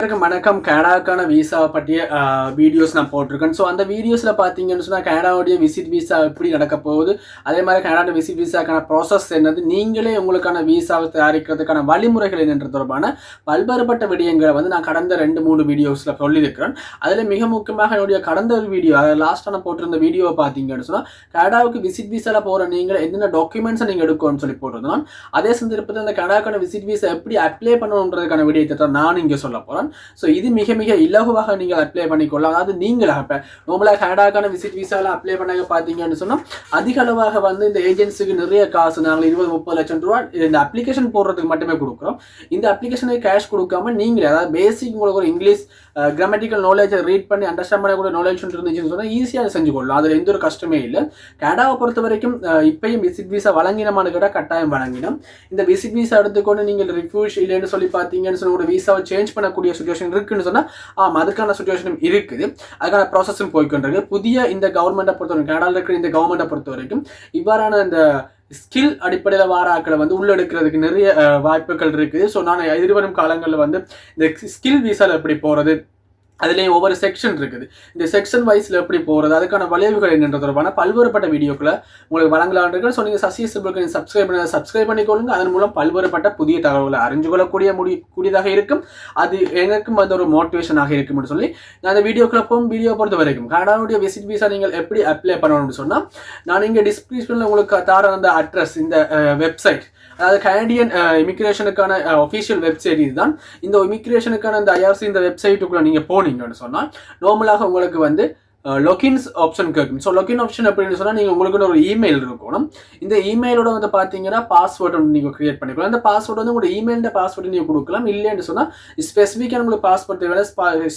வணக்கம் வணக்கம். கனடாக்கான விசா பற்றிய வீடியோஸ் நான் போட்டிருக்கேன். ஸோ அந்த வீடியோஸில் பார்த்தீங்கன்னு சொன்னால் கனடாவுடைய விசிட் விசா எப்படி நடக்க போகுது? அதே மாதிரி கனடா விசிட் விசாக்கான ப்ராசஸ் என்னது? நீங்களே உங்களுக்கான விசாவை தயாரிக்கிறதுக்கான வழிமுறைகள் என்னன்ற தொடர்பான பல்வேறுபட்ட விடயங்களை வந்து நான் கடந்த ரெண்டு மூணு வீடியோஸில் சொல்லியிருக்கிறேன். அதில் மிக முக்கியமாக என்னுடைய கடந்த ஒரு வீடியோ அதாவது லாஸ்ட்டான போட்டிருந்த வீடியோவை பார்த்தீங்கன்னு சொன்னால் கனடாவுக்கு விசிட் விசாவில் போகிற நீங்கள் என்னென்ன டாக்குமெண்ட்ஸை நீங்கள் எடுக்கணும்னு சொல்லி போட்டிருந்தோம் அதே சந்தர்ப்பத்தில் அந்த கனடாக்கான விசிட் விசா எப்படி அப்ளை பண்ணணுன்றதுக்கான விடயத்தை தான் நான் இங்கே சொல்ல போகிறேன் ஸோ இது மிக மிக இலகுவாக நீங்கள் அப்ளை பண்ணிக்கொள்ளலாம். அதாவது நீங்களாக இப்போ நார்மலாக கனடாக்கான விசிட் விசாவில் அப்ளை பண்ணாங்க பார்த்தீங்கன்னு சொன்னால் அதிக அளவாக வந்து இந்த ஏஜென்சிக்கு நிறைய காசு நாங்கள் இருபது முப்பது லட்சம் ரூபா இந்த அப்ளிகேஷன் போடுறதுக்கு மட்டுமே கொடுக்குறோம். இந்த அப்ளிகேஷனுக்கு கேஷ் கொடுக்காம நீங்களே அதாவது பேசிக் உங்களுக்கு ஒரு இங்கிலீஷ் கிராமட்டிக்கல் நாலேஜை ரீட் பண்ணி அண்டர்ஸ்டாண்ட் பண்ணக்கூடிய நாலேஜ் இருந்துச்சுன்னு சொன்னால் ஈஸியாக செஞ்சு கொள்ளலாம். அதில் எந்த ஒரு கஷ்டமே இல்லை. கனடாவை பொறுத்த வரைக்கும் இப்பயும் விசிட் விசா வழங்கினமானு கேட்டால் கட்டாயம் வழங்கினோம் இந்த விசிட் விசா எடுத்துக்கொண்டு நீங்கள் ரிஃப்யூஷ் இல்லைன்னு சொல்லி பார்த்தீங்கன்னு சொன்ன ஒரு விசாவை சேஞ்ச் பண்ணக்கூடிய சுச்சுவேஷன் இருக்குன்னு சொன்னால் ஆமாம் அதுக்கான சுச்சுவேஷனும் இருக்குது. அதுக்கான ப்ராசஸும் போய்க்கொண்டிருக்கு. புதிய இந்த கவர்மெண்ட்டை பொறுத்த வரைக்கும் கனடாவில் இருக்கிற இந்த கவர்மெண்ட்டை பொறுத்த வரைக்கும் இவ்வாறான இந்த ஸ்கில் அடிப்படையில் வார ஆக்களை வந்து உள்ளெடுக்கிறதுக்கு நிறைய வாய்ப்புகள் இருக்குது. ஸோ நான் எதிர்வரும் காலங்களில் வந்து இந்த ஸ்கில் விசாவில் எப்படி போகிறது அதுலேயும் ஒவ்வொரு செக்ஷன் இருக்குது. இந்த செக்ஷன் வைஸில் எப்படி போகிறது அதுக்கான வளைவுகள் என்னன்ற தொடர்பான பல்வேறுபட்ட வீடியோக்களை உங்களுக்கு வழங்கலான் இருக்கு ஸோ நீங்கள் சசி சிம்பிளுக்கு நீங்கள் சப்ஸ்கிரைப் பண்ண சப்ஸ்கிரைப் பண்ணிக்கொள்ளுங்க. அதன் மூலம் பல்வேறுபட்ட புதிய தகவல்களை அறிஞ்சு கொள்ளக்கூடிய முடி கூடியதாக இருக்கும். அது எனக்கும் அது ஒரு மோட்டிவேஷனாக இருக்கும்னு சொல்லி நான் அந்த வீடியோக்களை போகும் வீடியோ பொறுத்த வரைக்கும். கனடாவுடைய விசிட் விசா நீங்கள் எப்படி அப்ளை பண்ணணும்னு சொன்னால் நான் இங்கே டிஸ்கிரிப்ஷனில் உங்களுக்கு தர அந்த அட்ரஸ் இந்த வெப்சைட் அதாவது கனடியன் இமிக்ரேஷனுக்கான ஒஃபிஷியல் வெப்சைட் இதுதான். இந்த இமிக்ரேஷனுக்கான இந்த ஐஆர்சி இந்த வெப்சைட்டுக்குள்ள நீங்கள் போனீங்கன்னு சொன்னால் நார்மலாக உங்களுக்கு வந்து uh, லொக்கின்ஸ் ஆப்ஷன் கேட்கும். ஸோ லொக்கின் ஆப்ஷன் அப்படின்னு சொன்னால் நீங்கள் உங்களுக்கு ஒரு இமெயில் இருக்கணும். இந்த இமெயிலோட வந்து பார்த்தீங்கன்னா பாஸ்வேர்டு வந்து நீங்கள் கிரியேட் பண்ணிக்கலாம். அந்த பாஸ்வேர்டு வந்து உங்களோட இமெயிலில் பாஸ்வேர்டு நீங்கள் கொடுக்கலாம். இல்லைன்னு சொன்னால் ஸ்பெசிஃபிக்காக உங்களுக்கு பாஸ்வேர்டு வேலை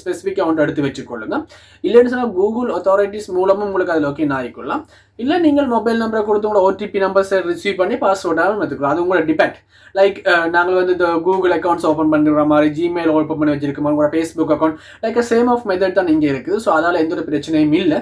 ஸ்பெசிஃபிக்காக ஒன்று எடுத்து வச்சுக்கொள்ளுங்க. இல்லைன்னு சொன்னால் கூகுள் அத்தாரிட்டிஸ் மூலமும் உங்களுக்கு அது லொக்கின் ஆகிக்கொள்ளலாம். இல்லை நீங்கள் மொபைல் நம்பரை கொடுத்து உங்களோட ஓடிபி நம்பர்ஸை ரிசீவ் பண்ணி பாஸ்வேர்டாகவும் எடுத்துக்கலாம் அது உங்களோட டிபெண்ட் லைக் நாங்கள் வந்து இந்த கூகுள் அக்கௌண்ட்ஸ் ஓப்பன் பண்ணுற மாதிரி ஜிமெயில் ஓப்பன் பண்ணி வச்சிருக்கோம் உங்களோட Facebook account like same of method தான் இங்கே இருக்குது ஸோ அதால் எந்த ஒரு பிரச்சனையும் இல்லை.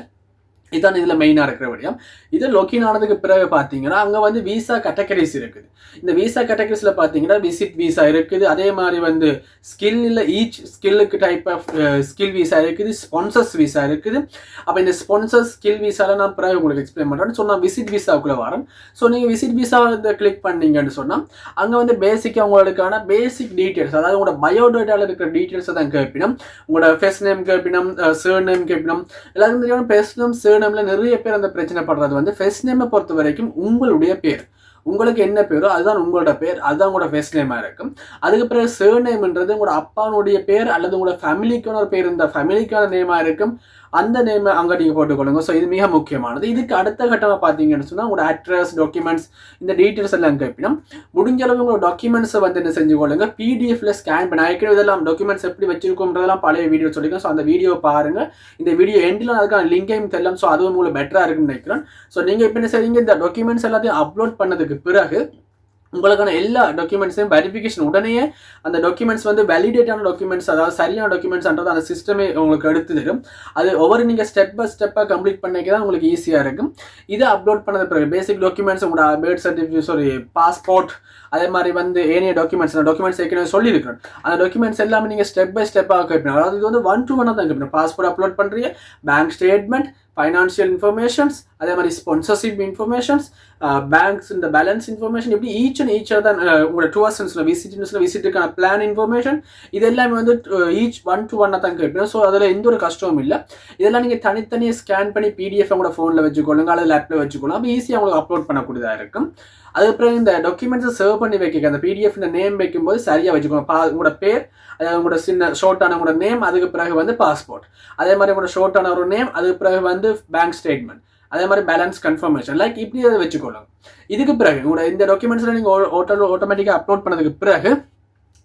இதுதான் இதில் மெயினாக இருக்கிற விடயம். இது லொக்கின் ஆனதுக்கு பிறகு பார்த்தீங்கன்னா அங்கே வந்து விசா கேட்டகரிஸ் இருக்குது. இந்த விசா கேட்டகரிஸில் பார்த்தீங்கன்னா விசிட் விசா இருக்குது. அதே மாதிரி வந்து ஸ்கில் இல்லை ஈச் ஸ்கில்லுக்கு டைப் ஆஃப் ஸ்கில் விசா இருக்குது ஸ்பான்சர்ஸ் விசா இருக்குது. அப்போ இந்த ஸ்பான்சர்ஸ் ஸ்கில் விசாவில் நான் பிறகு உங்களுக்கு எக்ஸ்பிளைன் பண்ணுறேன் ஸோ நான் விசிட் விசாவுக்குள்ளே வரேன். ஸோ நீங்கள் விசிட் விசா இதை கிளிக் பண்ணீங்கன்னு சொன்னால் அங்கே வந்து பேசிக்காக உங்களுக்கான பேசிக் டீட்டெயில்ஸ் அதாவது உங்களோட பயோடேட்டாவில் இருக்கிற டீட்டெயில்ஸை தான் கேட்பினோம் உங்களோட ஃபெஸ்ட் நேம் கேட்பினோம் சேர் நேம் கேட்பினோம் எல்லாருக்கும் தெரியும் ஃபெஸ்ட் நேம் சேர் நேமில் நிறைய பேர் அந்த பிரச்சனை படுறது. வந்து ஃபெஸ்ட் நேமை பொறுத்த வரைக்கும் உங்களுடைய பேர். உங்களுக்கு என்ன பேரோ அதுதான் உங்களோட பேர் அதுதான் உங்களோட ஃபெஸ்ட் நேமாக இருக்கும். அதுக்கு பிறகு சேர் நேம்ன்றது உங்களோட அப்பானுடைய பேர் அல்லது உங்களோட ஃபேமிலிக்கான ஒரு பேர் இந்த ஃபேமிலிக்கான நேமாக இருக்கும். அந்த நேமை அங்கே நீங்கள் போட்டுக்கொள்ளுங்க. ஸோ இது மிக முக்கியமானது. இதுக்கு அடுத்த கட்டமாக பார்த்தீங்கன்னு சொன்னால் உங்களோட அட்ரஸ் டாக்குமெண்ட்ஸ் இந்த டீட்டெயில்ஸ் எல்லாம் கேட்பினா முடிஞ்ச அளவு உங்களோட டாக்குமெண்ட்ஸை வந்து என்ன செஞ்சு கொள்ளுங்க? பிடிஎஃப்ல ஸ்கேன் பண்ணி ஏற்கனவே இதெல்லாம் டாக்குமெண்ட்ஸ் எப்படி வச்சிருக்கோம்ன்றதெல்லாம் பழைய வீடியோ சொல்லியிருக்கேன். ஸோ அந்த வீடியோ பாருங்கள் இந்த வீடியோ எண்டில் அதுக்கான லிங்கையும் தெரியலாம் ஸோ அதுவும் உங்களுக்கு பெட்டராக இருக்குன்னு நினைக்கிறேன். ஸோ நீங்கள் இப்போ என்ன செய்றீங்க? இந்த டாக்குமெண்ட்ஸ் எல்லாத்தையும் அப்லோட் பண்ணதுக்கு பிறகு உங்களுக்கான எல்லா டாக்குமெண்ட்ஸையும் வெரிஃபிகேஷன் உடனே அந்த டாக்குமெண்ட்ஸ் வந்து வேலிடேட்டான டாக்குமெண்ட்ஸ் அதாவது சரியான டாக்குமெண்ட்ஸ்ன்றது அந்த சிஸ்டமே உங்களுக்கு எடுத்து தரும். அது ஒவ்வொரு நீங்கள் ஸ்டெப் பை ஸ்டெப்பாக கம்ப்ளீட் பண்ணிக்க தான் உங்களுக்கு ஈஸியாக இருக்கும். இதை அப்லோட் பண்ணது பிறகு பேசிக் டாக்குமெண்ட்ஸ் உங்களோட பேர்த் சர்டிஃபிகேட் சாரி பாஸ்போர்ட் அதே மாதிரி வந்து ஏனைய டாக்குமெண்ட்ஸ் அந்த டாக்குமெண்ட்ஸ் ஏற்கனவே சொல்லியிருக்கிறேன் அந்த டாக்குமெண்ட்ஸ் எல்லாமே நீங்கள் ஸ்டெப் பை ஸ்டெப்பாக கேட்பீங்க. அதாவது இது வந்து ஒன் டு ஒன்னாக தான் கேட்பீங்க. பாஸ்போர்ட் அப்லோட் பண்ணுறீங்க பேங்க் ஸ்டேட்மெண்ட் ஃபைனான்ஷியல் இன்ஃபர்மேஷன்ஸ் அதே மாதிரி ஸ்பான்சர்ஷிப் இன்ஃபர்மேஷன்ஸ் பேங்க்ஸ் இந்த பேலன்ஸ் இன்ஃபர்மேஷன் இப்படி ஈச் அண்ட் ஈச் தான் அஹ், உங்களோட டூர்ஸன்ஸில் விசிட்டிங்ஸில் விசிட்டுக்கான பிளான் இன்ஃபர்மேஷன் இது எல்லாமே வந்து ஈச் ஒன் டு ஒன்னாக தான் கேட்பீங்க ஸோ அதில் எந்த ஒரு கஷ்டமும் இல்லை. இதெல்லாம் நீங்கள் தனித்தனியாக ஸ்கேன் பண்ணி பிடிஎஃப் உங்களோட ஃபோனில் வச்சுக்கொள்ளுங்க அல்லது லேப்பில் வச்சுக்கொள்ளும் அப்போ ஈஸியாக உங்களுக்கு அப்லோட் பண்ணக்கூடியதாக இருக்கும். அதுக்கப்புறம் இந்த டாக்குமெண்ட்ஸை சர்வ் பண்ணி வைக்க அந்த பிடிஎஃப் இந்த நேம் வைக்கும்போது சரியாக வச்சுக்கோங்க பா உங்களோட பேர் அதாவது உங்களோட சின்ன ஷார்ட்டான உங்களோட நேம் அதுக்கு பிறகு வந்து பாஸ்போர்ட் அதே மாதிரி உங்களோட ஷார்ட்டான ஒரு நேம் அதுக்கு பிறகு வந்து பேங்க் ஸ்டேட்மெண்ட் அதே மாதிரி பேலன்ஸ் கன்ஃபர்மேஷன் லைக் இப்படி அதை வச்சுக்கோங்க. இதுக்கு பிறகு உங்களோட இந்த டாக்குமெண்ட்ஸில் நீங்கள் ஓட்டோ ஆட்டோமேட்டிக்காக அப்லோட் பண்ணதுக்கு பிறகு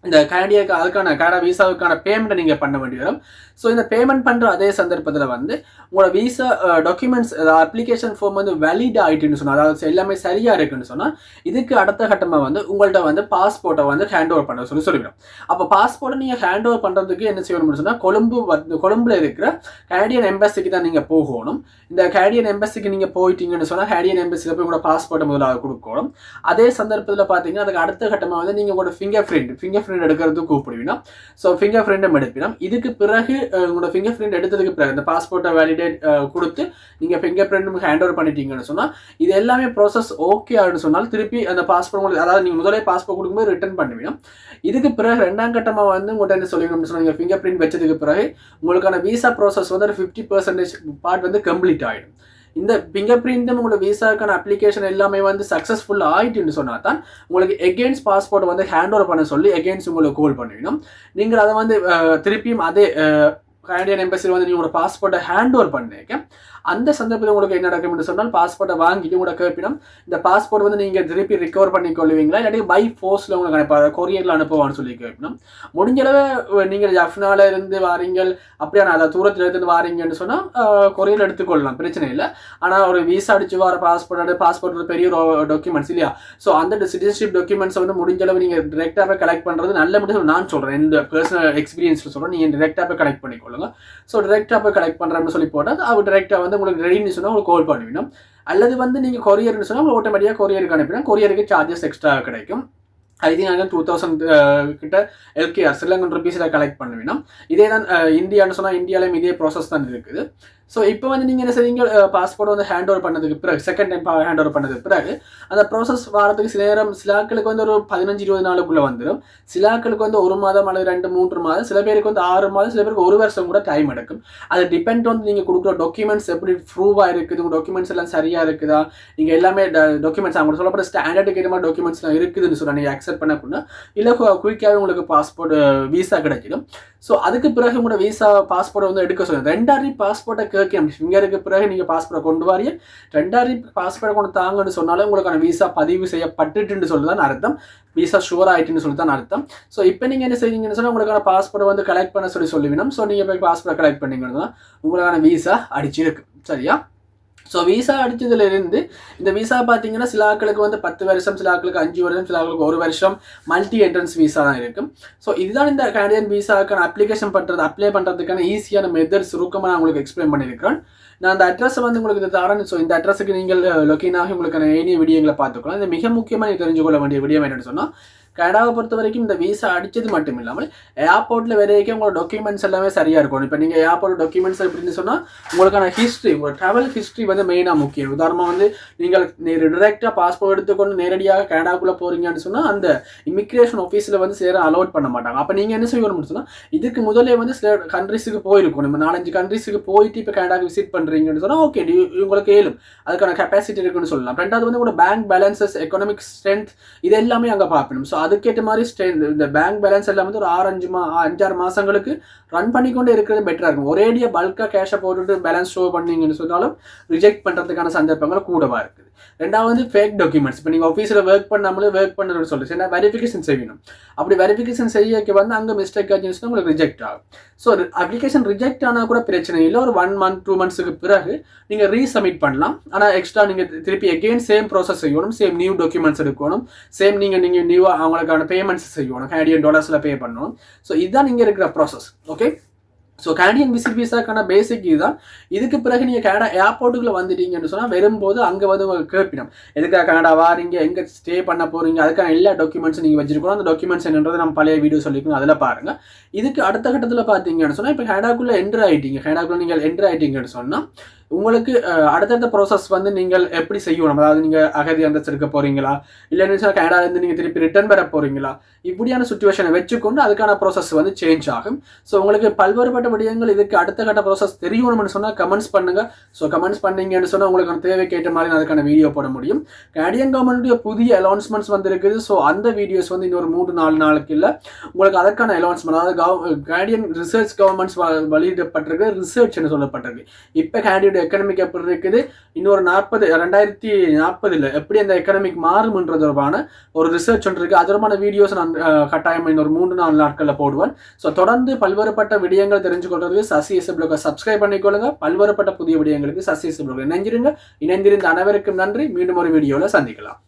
இந்த கனடியாவுக்கு அதுக்கான கனடா விசாவுக்கான பேமெண்ட்டை நீங்கள் பண்ண வேண்டி வரும். ஸோ இந்த பேமெண்ட் பண்ணுற அதே சந்தர்ப்பத்தில் வந்து உங்களோட விசா டாக்குமெண்ட்ஸ் அப்ளிகேஷன் ஃபார்ம் வந்து வேலிட் ஆகிட்டுன்னு சொன்னால் அதாவது எல்லாமே சரியாக இருக்குன்னு சொன்னால் இதுக்கு அடுத்த கட்டமாக வந்து உங்கள்கிட்ட வந்து பாஸ்போர்ட்டை வந்து ஹேண்ட் ஓவர் பண்ண சொல்லி சொல்லிவிடும். அப்போ பாஸ்போர்ட்டை நீங்கள் ஹேண்ட் ஓவர் பண்ணுறதுக்கு என்ன செய்யணும்னு சொன்னால் கொழும்பு வந்து கொழும்புல இருக்கிற கனடியன் எம்பசிக்கு தான் நீங்கள் போகணும். இந்த கனடியன் எம்பசிக்கு நீங்கள் போயிட்டீங்கன்னு சொன்னால் கனடியன் எம்பசியில் போய் உங்களோட பாஸ்போர்ட்டை முதலாக கொடுக்கணும். அதே சந்தர்ப்பத்தில் பார்த்தீங்கன்னா அதுக்கு அடுத்த கட்டமாக வந்து நீங்கள் உங்களோட ஃபிங்கர் பிரிண்ட் ஃபிங்கர் பிரிண்ட் எடுக்கிறதுக்கு கூப்பிடுவீங்கன்னா ஸோ ஃபிங்கர் பிரிண்டும் எடுப்பினோம் இதுக்கு பிறகு உங்களோட ஃபிங்கர் பிரிண்ட் எடுத்ததுக்கு பிறகு இந்த பாஸ்போர்ட்டை வேலிடேட் கொடுத்து நீங்கள் ஃபிங்கர் பிரிண்ட் ஹேண்ட் ஓவர் பண்ணிட்டீங்கன்னு சொன்னால் இது எல்லாமே ப்ராசஸ் ஓகே ஆகுன்னு சொன்னால் திருப்பி அந்த பாஸ்போர்ட் உங்களுக்கு அதாவது நீங்கள் முதலே பாஸ்போர்ட் கொடுக்கும்போது ரிட்டர்ன் பண்ணுவீங்க இதுக்கு பிறகு ரெண்டாம் கட்டமாக வந்து உங்கள்கிட்ட என்ன சொல்லிக்கணும்னு நீங்கள் ஃபிங்கர் பிரிண்ட் வச்சதுக்கு பிறகு உங்களுக்கான விசா ப்ராசஸ் வந்து ஒரு ஃபிஃப்டி பர்சன்டேஜ் பார்ட் வந்து கம்ப்ளீட் ஆகிடும் இந்த ஃபிங்கர் பிரிண்ட்டும் உங்களோட விசாக்கான அப்ளிகேஷன் எல்லாமே வந்து சக்ஸஸ்ஃபுல் ஆயிட்டுன்னு சொன்னால் தான் உங்களுக்கு எகெயின்ஸ்ட் பாஸ்போர்ட் வந்து ஹேண்ட் ஓவர் பண்ண சொல்லி எகெயின்ஸ்ட் உங்களுக்கு கால் பண்ணிடணும் நீங்கள் அதை வந்து திருப்பியும் அதே கனடியன் எம்பசியில் வந்து நீங்களோட பாஸ்போர்ட்டை ஹேண்ட் ஓவர் பண்ணிருக்கேன் அந்த சந்தர்ப்பத்தில் உங்களுக்கு என்ன நடக்கும்னு சொன்னால் பாஸ்போர்ட்டை வாங்கிட்டு உங்களோட கேட்பினம் இந்த பாஸ்போர்ட் வந்து நீங்கள் திருப்பி ரிகவர் பண்ணி கொள்வீங்களா இல்லாட்டி பை ஃபோர்ஸில் உங்களுக்கு அனுப்பாத கொரியரில் அனுப்புவான்னு சொல்லி கேட்பினம் முடிஞ்ச அளவு நீங்கள் ஜஃப்னால இருந்து வாரீங்கள் அப்படியான அதை தூரத்தில் இருந்து வாரீங்கன்னு சொன்னால் கொரியரில் எடுத்துக்கொள்ளலாம் பிரச்சனை இல்லை. ஆனால் ஒரு விசா அடிச்சு வர பாஸ்போர்ட் பாஸ்போர்ட் ஒரு பெரிய டாக்குமெண்ட்ஸ் இல்லையா? ஸோ அந்த சிட்டிசன்ஷிப் டாக்குமெண்ட்ஸை வந்து முடிஞ்ச அளவு நீங்கள் டிரெக்டாக போய் கலெக்ட் பண்ணுறது நல்ல மட்டும் நான் சொல்கிறேன் இந்த பர்சனல் எக்ஸ்பீரியன்ஸில் சொல்கிறேன் நீங்கள் டிரெக்டாக போய் கலெக்ட் பண்ணிக்கொள்ளுங்க. ஸோ டிரெக்டாக போய் கலெக்ட் பண்ணுறேன்னு சொல்லி போட்டால் அவர் டிரெக்டாக வந்து உங்களுக்கு ரெடின்னு சொன்னால் உங்களுக்கு கால் பண்ணுவீங்க அல்லது வந்து நீங்கள் கொரியர்னு சொன்னால் உங்களுக்கு ஆட்டோமேட்டிக்காக கொரியருக்கு அனுப்பினா கொரியருக்கு சார்ஜஸ் எக்ஸ்ட்ரா கிடைக்கும். ஐ திங்க் நாங்கள் டூ தௌசண்ட் கிட்ட எல்கேஆர் சிலங்கன் ருபீஸில் கலெக்ட் பண்ணுவீங்கன்னா இதே தான் இந்தியான்னு சொன்னால் இந்தியாலையும் இதே ப்ராசஸ் தான் இருக்குது. ஸோ இப்போ வந்து நீங்கள் என்ன செய்வீங்க பாஸ்போர்ட் வந்து ஹேண்ட் ஓவர் பண்ணதுக்கு பிறகு செகண்ட் டைம் ஹேண்ட் ஓவர் பண்ணதுக்கு பிறகு அந்த ப்ராசஸ் வாரத்துக்கு சில நேரம் சிலாக்களுக்கு வந்து ஒரு பதினஞ்சு இருபது நாளுக்குள்ளே வந்துடும் சிலாக்களுக்கு வந்து ஒரு மாதம் அல்லது ரெண்டு மூன்று மாதம் சில பேருக்கு வந்து ஆறு மாதம் சில பேருக்கு ஒரு வருஷம் கூட டைம் எடுக்கும். அது டிபெண்ட் வந்து நீங்கள் கொடுக்குற டாக்குமெண்ட்ஸ் எப்படி ப்ரூவாக இருக்குது? உங்கள் டாக்குமெண்ட்ஸ் எல்லாம் சரியாக இருக்குதா? நீங்கள் எல்லாமே டாக்குமெண்ட்ஸ் அவங்க சொல்லப்பட்ட ஸ்டாண்டர்டுக்கு ஏற்ற மாதிரி டாக்குமெண்ட்ஸ்லாம் இருக்குதுன்னு சொல்ல நீங்கள் அக்செப்ட் பண்ணக்கூடாது இல்லை குயிக்காகவே உங்களுக்கு பாஸ்போர்ட் விசா கிடைச்சிடும் ஸோ அதுக்கு பிறகு உங்களோட விசா பாஸ்போர்ட் வந்து எடுக்க சொல்லுங்கள் ரெண்டாரி பாஸ்போர்ட்டை கேட்க ஃபிங்கருக்கு பிறகு நீங்கள் பாஸ்போர்ட் கொண்டு வாரிய ரெண்டாரி பாஸ்போர்ட் கொண்டு தாங்கன்னு சொன்னாலும் உங்களுக்கான விசா பதிவு செய்யப்பட்டுட்டுன்னு சொல்லி தான் அர்த்தம். விசா ஷுவர் ஆகிட்டுன்னு சொல்லி தான் அர்த்தம். ஸோ இப்போ நீங்கள் என்ன செய்வீங்கன்னு சொன்னால் உங்களுக்கான பாஸ்போர்ட் வந்து கலெக்ட் பண்ண சொல்லி சொல்லுவீங்க ஸோ நீங்கள் போய் பாஸ்போர்ட் கலெக்ட் பண்ணீங்கன்னா தான் உங்களுக்கான விசா அடிச்சிருக்கு. சரியா? ஸோ விசா அடிச்சதுல இருந்து இந்த விசா பார்த்தீங்கன்னா சில ஆட்களுக்கு வந்து பத்து வருஷம் சில ஆட்களுக்கு அஞ்சு வருஷம் சில ஆட்களுக்கு ஒரு வருஷம் மல்டி என்ட்ரன்ஸ் விசா தான் இருக்கும். ஸோ இதுதான் இந்த கனடியன் விசாக்கான அப்ளிகேஷன் பண்ணுறது அப்ளை பண்ணுறதுக்கான ஈஸியான மெத்தட் சுருக்கமாக நான் உங்களுக்கு எக்ஸ்பிளைன் பண்ணியிருக்கிறேன். நான் அந்த அட்ரஸை வந்து உங்களுக்கு இது தரேன். ஸோ இந்த அட்ரஸுக்கு நீங்கள் லொக்கின் ஆகி உங்களுக்கான ஏனிய விடியங்களை பார்த்துக்கலாம். இது மிக முக்கியமாக தெரிஞ்சுக்கொள்ள வேண்டிய விடியம் என்னென்னு சொன்னால் கனடாவை பொறுத்த வரைக்கும் இந்த விசா அடித்தது மட்டும் இல்லாமல் ஏர்போர்ட்டில் வரைக்கும் உங்களோட டாக்குமெண்ட்ஸ் எல்லாமே சரியாக இருக்கும் இப்போ நீங்கள் ஏர்போர்ட் டாக்குமெண்ட்ஸ் எப்படின்னு சொன்னால் உங்களுக்கான ஹிஸ்ட்ரி உங்களோட ட்ராவல் ஹிஸ்ட்ரி வந்து மெயினாக முக்கியம். உதாரணமாக வந்து நீங்கள் டிரெக்டாக பாஸ்போர்ட் எடுத்துக்கொண்டு நேரடியாக கனடாக்குள்ளே போகிறீங்கன்னு சொன்னால் அந்த இமிக்ரேஷன் ஆஃபீஸில் வந்து சேர அலோட் பண்ண மாட்டாங்க. அப்போ நீங்கள் என்ன செய்யணும்னு சொன்னால் இதுக்கு முதலே வந்து சில கண்ட்ரிஸுக்கு போயிருக்கும் நம்ம நாலஞ்சு கண்ட்ரிஸுக்கு போயிட்டு இப்போ கனடாக்கு விசிட் பண்ணுறீங்கன்னு சொன்னால் ஓகே உங்களுக்கு ஏழும் அதுக்கான கெப்பாசிட்டி இருக்குன்னு சொல்லலாம். ரெண்டாவது வந்து உங்களோட பேங்க் பேலன்சஸ் எக்கனாமிக் ஸ்ட்ரென்த் இது எல்லாமே அங்கே பார்க்கணும். ஸோ அதுக்கேற்ற மாதிரி ஸ்ட்ரெயின் இந்த பேங்க் பேலன்ஸ் எல்லாம் வந்து ஒரு ஆறு அஞ்சு மா அஞ்சாறு மாதங்களுக்கு ரன் பண்ணிக்கொண்டே இருக்கிறது பெட்டராக இருக்கும். ஒரேடியாக பல்காக கேஷை போட்டுட்டு பேலன்ஸ் ஷோ பண்ணீங்கன்னு சொன்னாலும் ரிஜெக்ட் பண்ணுறதுக்கான சந்தர்ப்பங்கள் கூடவா இருக்குது. ரெண்டாவது ஃபேக் டாக்குமெண்ட்ஸ் இப்போ நீங்கள் ஆஃபீஸில் ஒர்க் பண்ணாமலே ஒர்க் பண்ணுறதுன்னு சொல்லி ஏன்னா வெரிஃபிகேஷன் செய்யணும். அப்படி வெரிஃபிகேஷன் செய்யக்கு வந்து அங்கே மிஸ்டேக் ஆச்சுன்னா உங்களுக்கு ரிஜெக்ட் ஆகும். ஸோ அப்ளிகேஷன் ரிஜெக்ட் ஆனால் கூட பிரச்சனை இல்லை. ஒரு ஒன் மந்த் டூ மந்த்ஸுக்கு பிறகு நீங்கள் ரீசப்மிட் பண்ணலாம். ஆனால் எக்ஸ்ட்ரா நீங்கள் திருப்பி எகெயின் சேம் ப்ராசஸ் செய்யணும். சேம் நியூ டாக்குமெண்ட்ஸ் எடுக்கணும். சேம் நீங்கள் நீங்கள் நியூவாக அவங்க அவங்களுக்கான பேமெண்ட்ஸ் செய்யணும். கேனடியன் டாலர்ஸில் பே பண்ணணும். ஸோ இதுதான் நீங்கள் இருக்கிற process okay so Canadian visit விசாக்கான basic இதுதான். இதுக்கு பிறகு நீங்கள் கனடா ஏர்போர்ட்டுக்குள்ளே வந்துட்டீங்கன்னு சொன்னால் வரும்போது அங்கே வந்து உங்களுக்கு கேட்பிடும் எதுக்காக கனடா வாரீங்க? எங்கே ஸ்டே பண்ண போறீங்க? அதுக்கான எல்லா டாக்குமெண்ட்ஸும் நீங்கள் வச்சிருக்கணும். அந்த டாக்குமெண்ட்ஸ் என்னன்றது நம்ம பழைய வீடியோ சொல்லிக்கணும் அதில் பாருங்கள் இதுக்கு அடுத்த கட்டத்தில் பார்த்தீங்கன்னு சொன்னால் இப்போ கனடாக்குள்ளே என்ட்ரு ஆகிட்டீங்க கனடாக்குள்ளே நீங்கள் என்ட்ரு ஆகிட்டீங்கன்னு சொன்னால் உங்களுக்கு அடுத்தடுத்த ப்ராசஸ் வந்து நீங்கள் எப்படி செய்யணும்? அதாவது நீங்கள் அகதி அந்தஸ்து எடுக்க போறீங்களா? இல்லைன்னு சொன்னால் கனடாலேருந்து நீங்கள் திருப்பி ரிட்டர்ன் பெற போகிறீங்களா இப்படியான சுச்சுவேஷனை வச்சுக்கொண்டு அதுக்கான ப்ராசஸ் வந்து சேஞ்ச் ஆகும். ஸோ உங்களுக்கு பல்வேறுபட்ட விடயங்கள் இதுக்கு அடுத்த கட்ட ப்ராசஸ் தெரியணும்னு சொன்னால் கமெண்ட்ஸ் பண்ணுங்கள் ஸோ கமெண்ட்ஸ் பண்ணீங்கன்னு சொன்னால் உங்களுக்கு தேவைக்கு ஏற்ற மாதிரி நான் அதுக்கான வீடியோ போட முடியும். கனடியன் கவர்மெண்ட்டுடைய புதிய அலௌன்ஸ்மெண்ட்ஸ் வந்திருக்குது. ஸோ அந்த வீடியோஸ் வந்து இன்னொரு மூன்று நாலு நாளுக்கு இல்லை. உங்களுக்கு அதற்கான அலௌன்ஸ்மெண்ட் அதாவது கனடியன் ரிசர்ச் கவர்மெண்ட்ஸ் வெளியிடப்பட்டிருக்கு ரிசர்ச் என்று சொல்லப்பட்டிருக்கு. இப்போ கனடியோட எக்கனமிக் எப்படி இருக்குது. இன்னொரு நாற்பது ரெண்டாயிரத்தி நாற்பதுல எப்படி அந்த எக்கனமிக் மாறும்ன்றது தொடர்பான ஒரு ரிசர்ச் ஒன்று இருக்குது அது தொடர்பான வீடியோஸ் நான் கட்டாயம் இன்னொரு மூன்று நாலு நாட்களில் போடுவேன். ஸோ தொடர்ந்து பல்வேறுபட்ட விடயங்கள் தெரிஞ்சுக்கொள்றதுக்கு சசி எஸ் பிளோக்கை சப்ஸ்கிரைப் பண்ணிக்கொள்ளுங்க. பல்வேறுபட்ட புதிய விடயங்களுக்கு சசி எஸ் இணைஞ்சிருங்க. இணைந்திருந்த அனைவருக்கும் நன்றி. மீண்டும் ஒரு வீடியோவில் சந்திக்கலாம்.